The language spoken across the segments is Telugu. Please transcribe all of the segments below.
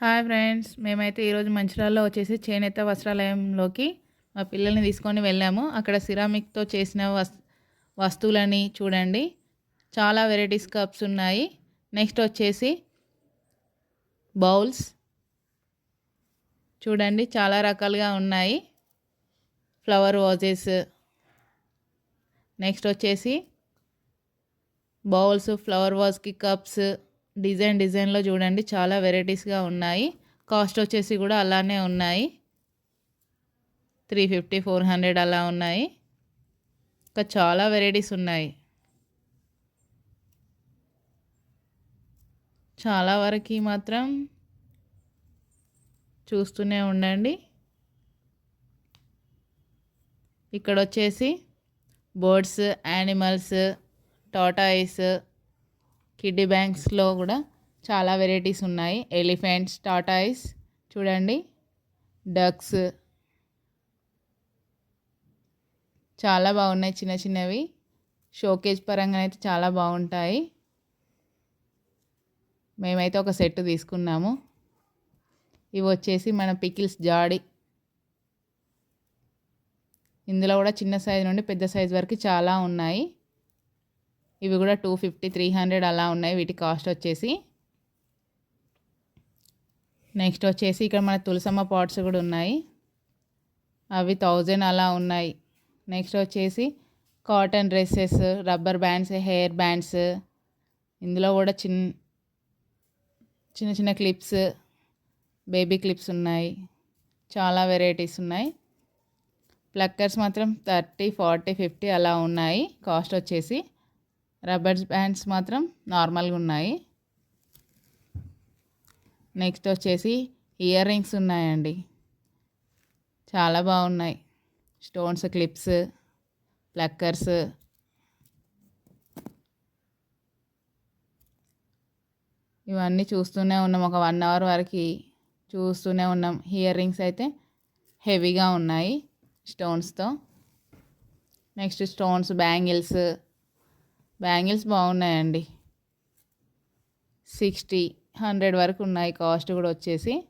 హాయ్ ఫ్రెండ్స్ మేమైతే ఈరోజు మంచిర్యాలలో వచ్చేసి చేనేత వస్త్రాలయంలోకి మా పిల్లల్ని తీసుకొని వెళ్ళాము. అక్కడ సిరామిక్తో చేసిన వస్ వస్తువులని చూడండి. చాలా వెరైటీస్ కప్స్ ఉన్నాయి. నెక్స్ట్ వచ్చేసి బౌల్స్ చూడండి చాలా రకాలుగా ఉన్నాయి. Flower vases. నెక్స్ట్ వచ్చేసి బౌల్స్ ఫ్లవర్ వాజ్కి కప్స్. డిజైన్ డిజైన్లో చూడండి చాలా వెరైటీస్గా ఉన్నాయి. కాస్ట్ వచ్చేసి కూడా అలానే ఉన్నాయి. త్రీ ఫిఫ్టీ ఫోర్ హండ్రెడ్ అలా ఉన్నాయి. ఇంకా చాలా వెరైటీస్ ఉన్నాయి. చాలా వరకు మాత్రం చూస్తూనే ఉండండి. ఇక్కడ వచ్చేసి బర్డ్స్ యానిమల్స్ టాటాయిస్ కిడ్డీ బ్యాంక్స్లో కూడా చాలా వెరైటీస్ ఉన్నాయి. ఎలిఫెంట్స్ టాటాయిస్ చూడండి. డక్స్ చాలా బాగున్నాయి చిన్న చిన్నవి. షోకేజ్ పరంగా అయితే చాలా బాగుంటాయి. మేమైతే ఒక సెట్ తీసుకున్నాము. ఇవి వచ్చేసి మన పికిల్స్ జాడి. ఇందులో కూడా చిన్న సైజు నుండి పెద్ద సైజు వరకు చాలా ఉన్నాయి. ఇవి కూడా టూ ఫిఫ్టీ త్రీ హండ్రెడ్ అలా ఉన్నాయి. వీటి కాస్ట్ వచ్చేసి నెక్స్ట్ వచ్చేసి ఇక్కడ మన తులసమ్మ పాట్స్ కూడా ఉన్నాయి. అవి థౌజండ్ అలా ఉన్నాయి. నెక్స్ట్ వచ్చేసి cotton dresses rubber bands hair bands ఇందులో కూడా చిన్న చిన్న చిన్న క్లిప్స్ బేబీ క్లిప్స్ ఉన్నాయి. చాలా వెరైటీస్ ఉన్నాయి. ప్లక్కర్స్ మాత్రం థర్టీ ఫార్టీ ఫిఫ్టీ అలా ఉన్నాయి. కాస్ట్ వచ్చేసి రబ్బర్ బ్యాండ్స్ మాత్రం నార్మల్గా ఉన్నాయి. నెక్స్ట్ వచ్చేసి ఇయర్ రింగ్స్ ఉన్నాయండి. చాలా బాగున్నాయి. Stones clips pluckers. ఇవన్నీ చూస్తూనే ఉన్నాం. ఒక వన్ అవర్ వరకు చూస్తూనే ఉన్నాం. ఇయర్ రింగ్స్ అయితే హెవీగా ఉన్నాయి స్టోన్స్తో. నెక్స్ట్ స్టోన్స్ బ్యాంగిల్స్ బ్యాంగిల్స్ బాగున్నాయండి. సిక్స్టీ హండ్రెడ్ వరకు ఉన్నాయి. కాస్ట్ కూడా వచ్చేసి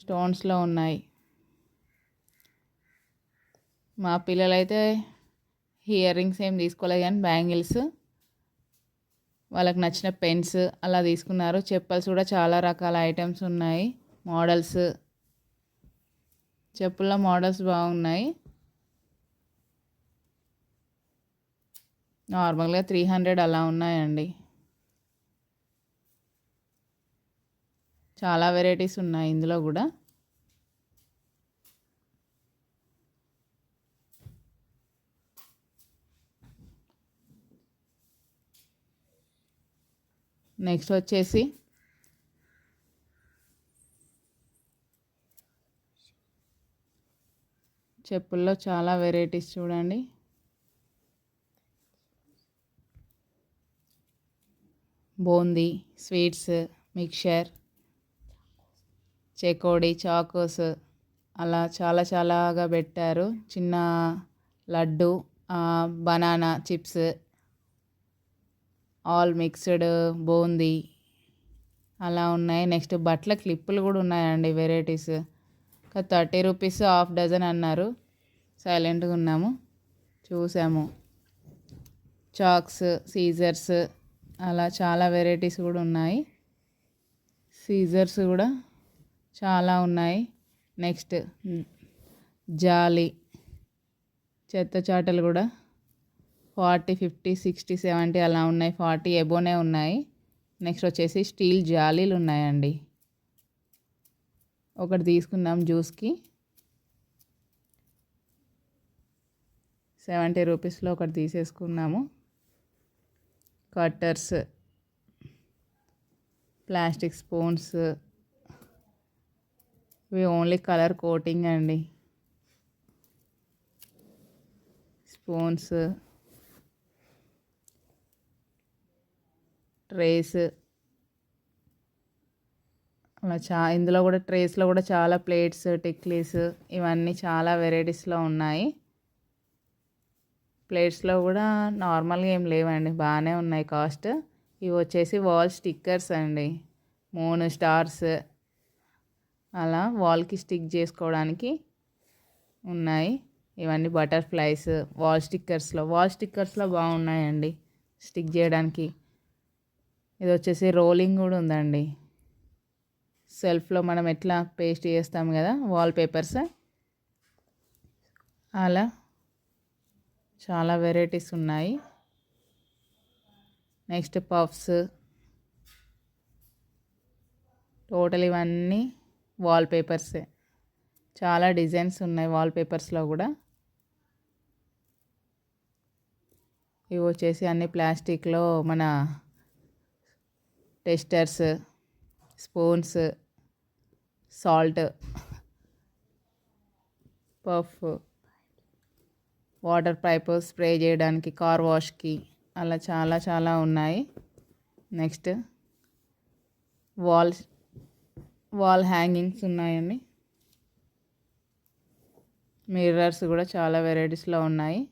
స్టోన్స్లో ఉన్నాయి. మా పిల్లలైతే ఇయర్ రింగ్స్ ఏం తీసుకోలేదు కానీ బ్యాంగిల్స్ వాళ్ళకి నచ్చిన పెన్స్ అలా తీసుకున్నారు. చెప్పల్స్ కూడా చాలా రకాల ఐటమ్స్ ఉన్నాయి. మోడల్స్ చెప్పుల మోడల్స్ బాగున్నాయి. నార్మల్గా త్రీ హండ్రెడ్ అలా ఉన్నాయండి. చాలా వెరైటీస్ ఉన్నాయి ఇందులో కూడా. నెక్స్ట్ వచ్చేసి చెప్పుల్లో చాలా వెరైటీస్ చూడండి. బూందీ స్వీట్స్ మిక్చర్ చెకోడి చాకోస్ అలా చాలా చాలాగా పెట్టారు. చిన్న laddu banana chips all mixed boondi అలా ఉన్నాయి. నెక్స్ట్ బట్టల క్లిప్పులు కూడా ఉన్నాయండి varieties. Thirty rupees half dozen అన్నారు. సైలెంట్గా ఉన్నాము. చూసాము. చాక్స్ సీజర్స్ అలా చాలా వెరైటీస్ కూడా ఉన్నాయి. సీజర్స్ కూడా చాలా ఉన్నాయి. నెక్స్ట్ జాలి చెత్త చాటలు కూడా ఫార్టీ ఫిఫ్టీ సిక్స్టీ సెవెంటీ అలా ఉన్నాయి. ఫార్టీ ఎబోనే ఉన్నాయి. నెక్స్ట్ వచ్చేసి స్టీల్ జాలీలు ఉన్నాయండి. ఒకటి తీసుకున్నాం జ్యూస్కి. సెవెంటీ రూపీస్లో ఒకటి తీసేసుకున్నాము. Cutters plastic spoons. ఇవి ఓన్లీ కలర్ కోటింగ్ అండి. Spoons trays. అలా చా ఇందులో కూడా ట్రేస్లో కూడా చాలా ప్లేట్స్ టిక్లీస్ ఇవన్నీ చాలా వెరైటీస్లో ఉన్నాయి. ప్లేట్స్లో కూడా నార్మల్గా ఏం లేవండి. బాగానే ఉన్నాయి కాస్ట్. ఇవి వచ్చేసి వాల్ స్టిక్కర్స్ అండి. Moon stars. అలా వాల్కి స్టిక్ చేసుకోవడానికి ఉన్నాయి. ఇవన్నీ బటర్ఫ్లైస్ వాల్ స్టిక్కర్స్లో. వాల్ స్టిక్కర్స్లో బాగున్నాయండి స్టిక్ చేయడానికి. ఇది వచ్చేసి రోలింగ్ కూడా ఉందండి. సెల్ఫ్లో మనం ఎట్లా పేస్ట్ చేస్తాం కదా వాల్ పేపర్స్. అలా చాలా వెరైటీస్ ఉన్నాయి. Next puffs. టోటల్ ఇవన్నీ వాల్ పేపర్సే చాలా డిజైన్స్ ఉన్నాయి వాల్ పేపర్స్లో కూడా. ఇవి వచ్చేసి అన్ని ప్లాస్టిక్లో మన testers spoons salt puff. Water pipe spray చేయడానికి కార్ వాష్కి అలా చాలా చాలా ఉన్నాయి. నెక్స్ట్ వాల్ వాల్ హ్యాంగింగ్స్ ఉన్నాయండి. మిర్రర్స్ కూడా చాలా వెరైటీస్లో ఉన్నాయి.